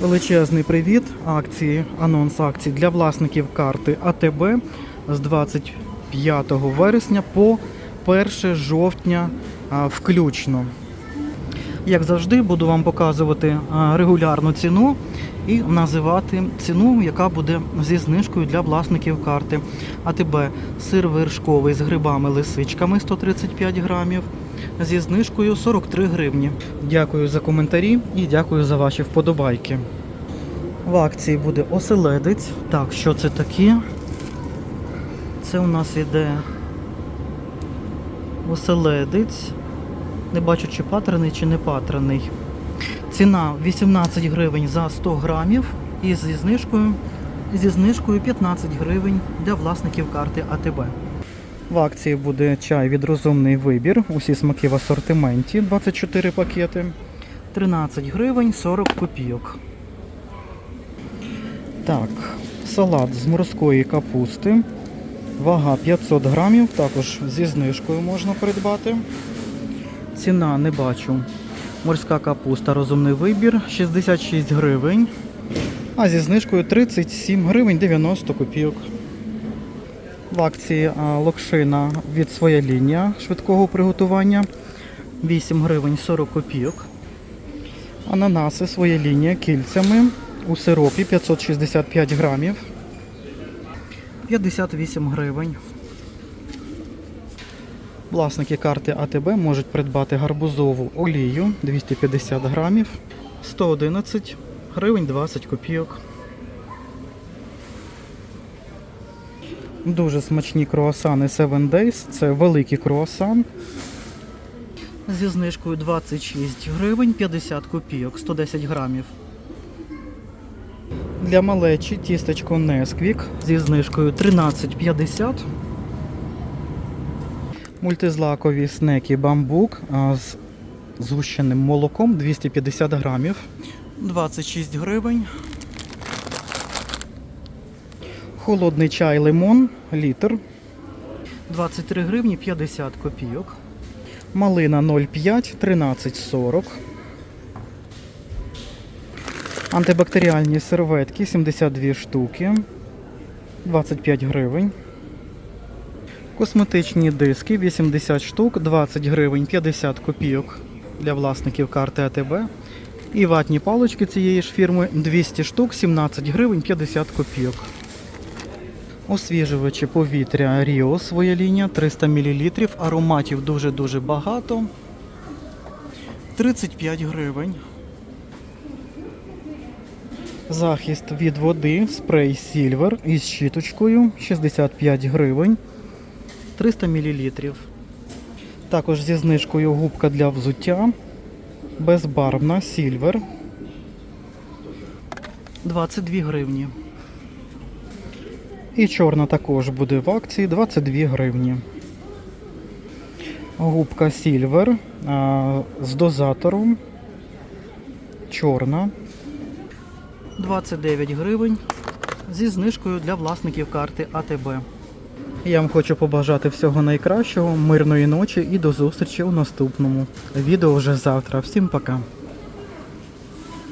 Величезний привіт! Акції, анонс акцій для власників карти АТБ з 25 вересня по 1 жовтня включно. Як завжди, буду вам показувати регулярну ціну і називати ціну, яка буде зі знижкою для власників карти АТБ. Сир вершковий з грибами лисичками 135 грамів зі знижкою 43 гривні. Дякую за коментарі і дякую за ваші вподобайки. В акції буде оселедець. Так, що це таке? Це у нас іде оселедець. Не бачу, чи патрений, чи не патрений. Ціна 18 гривень за 100 грамів і зі знижкою, зі знижкою 15 гривень для власників карти АТБ. В акції буде чай від розумний вибір. Усі смаки в асортименті 24 пакети. 13 гривень 40 копійок. Так, салат з морської капусти. Вага 500 грамів, також зі знижкою можна придбати. Ціна не бачу. Морська капуста, розумний вибір 66 гривень. А зі знижкою 37 гривень 90 копійок. В акції локшина від своя лінія швидкого приготування 8 гривень 40 копійок. Ананаси своя лінія кільцями у сиропі 565 грамів 58 гривень. Власники карти АТБ можуть придбати гарбузову олію 250 грамів 111 гривень 20 копійок. Дуже смачні круасани 7 Days. Це великий круасан. Зі знижкою 26 гривень 50 копійок, 110 грамів. Для малечі тістечко Несквік зі знижкою 13,50. Мультизлакові снеки бамбук з згущеним молоком 250 грамів. 26 гривень. Холодний чай лимон літр. 23 гривні 50 копійок. Малина 0,5 13,40. Антибактеріальні серветки 72 штуки. 25 гривень. Косметичні диски 80 штук, 20 гривень 50 копійок для власників карти АТБ. І ватні палички цієї ж фірми 200 штук, 17 гривень 50 копійок. Освіжувачі повітря Ріо своя лінія 300 мл. Ароматів дуже-дуже багато. 35 гривень. Захист від води, спрей Сільвер із щіточкою 65 гривень. 300 мл. Також зі знижкою губка для взуття. Безбарвна Сільвер. 22 гривні. І чорна також буде в акції 22 гривні. Губка Сільвер з дозатором. Чорна. 29 гривень зі знижкою для власників карти АТБ. Я вам хочу побажати всього найкращого, мирної ночі і до зустрічі у наступному відео вже завтра. Всім пока!